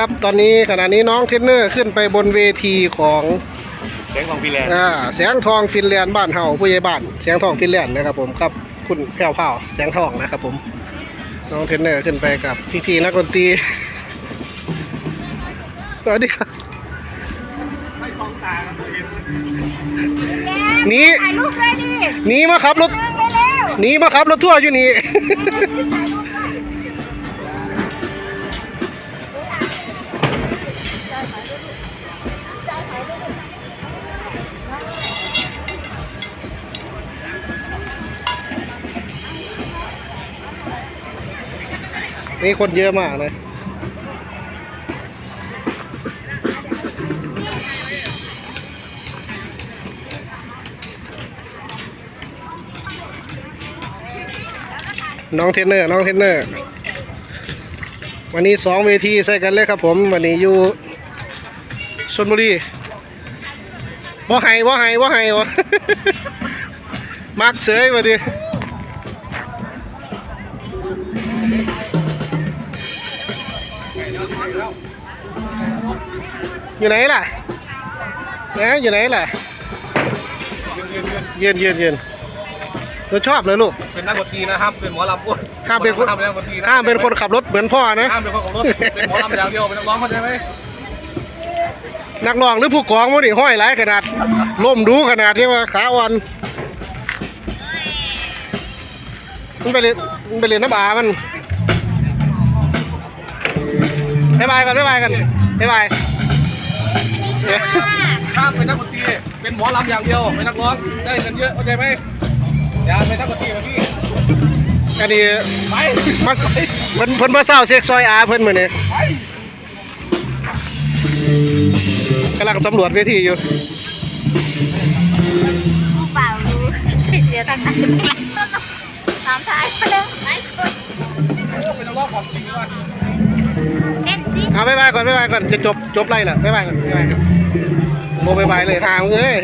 ครับตอนนี้ขณะนี้น้องเทรนเนอร์ขึ้นไปบนเวทีของแก๊งของฟินแลนด์อ่าแสงทองฟินแลนด์บ้านเฮาผู้ใหญ่บ้านแสงทองฟินแลนด์นะครับผมครับคุณแพรวพราวแสงทองนะครับผมน้องเทรนเนอร์ขึ้นไปกับพี่ๆนักดนตรีสวัสดีครับหนีถ่ายรูปเลยดิหนีมาขับรถเดินไปเร็วหนีมาขับรถทั่วร์อยู่นี่ นี่คนเยอะมากเลยน้องเทนเนอร์ น้องเทนเนอร์ วันนี้สองเวทีใส่กันเลยครับผม วันนี้อยู่ชนบุรีว่าไห้ว่าไห้ว่าไห้วะมักเสยมาดิ อยู่ไหนล่ะนะอยู่ไหนล่ะเยืนเยืนเยืนเราชอบเลยลูก เป็นนักดนตรีนะครับ เป็นหมอลำอ้วนห้ามเป็นคนห้ามเป็นนักดนตรีนะห้ามเป็นคนขับรถเหมือนพ่อนะห้ามเป็นคนของรถ เป็นหมอลำอย่างเดียว เป็นนักร้องเข้าใจไหมนักร้องหรือผู้กองมันนี่ห้อยหลายขนาดล่มดูขนาดนี้ว่าขาอ่อนมันไปเรียนมันไปเรียนน้ำบามัน บายบายก่อนบายบายกันบายบายเอ๊ะห้ามเป็นนักดนตรีเป็นหมอลำอย่างเดียวเป็นนักร้องได้เงินเยอะเข้าใจไหมอย่าเป็นนักดนตรีแบบพี่อันนี้ไปมาเพิ่นเพิ่นมาเศร้าเซ็กซอยอาเพิ่นมื้อนี้ไปกำลังสำรวจเวทีอยู่ผู้เปล่ารู้เสียตั้งนานตามท้ายไปเลยไปคนโอ้เป็นนักร้องของจริงด้วย เต้นสิเอาบายบายก่อนบายบายก่อนจะจบจบไรล่ะบายบายก่อนบายบายก่อนโมบายบายเลยทางเอ้ย